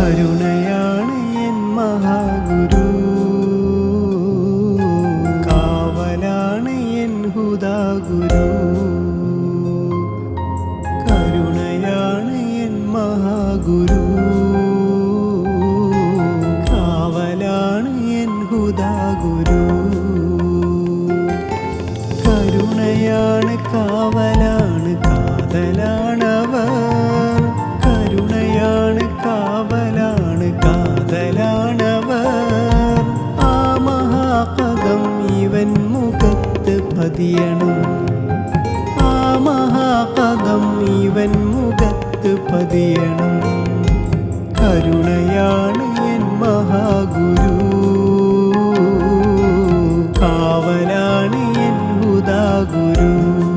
കരുണയാണ് എൻ മഹാഗുരു. കാവലാണ് എൻ ഹുദാഗുരു. കരുണയാണ് എൻ മഹാഗുരു. കാവലാണ് എൻ ഹുദാഗുരു. കരുണയാണ് കാവലാണ് പതിയണം. ആ മഹാപദം ഇവൻ മുഖത്ത് പതിയണം. കരുണയാണ് എൻ മഹാഗുരു. കാവലാണ് എൻ ഹുദാഗുരു.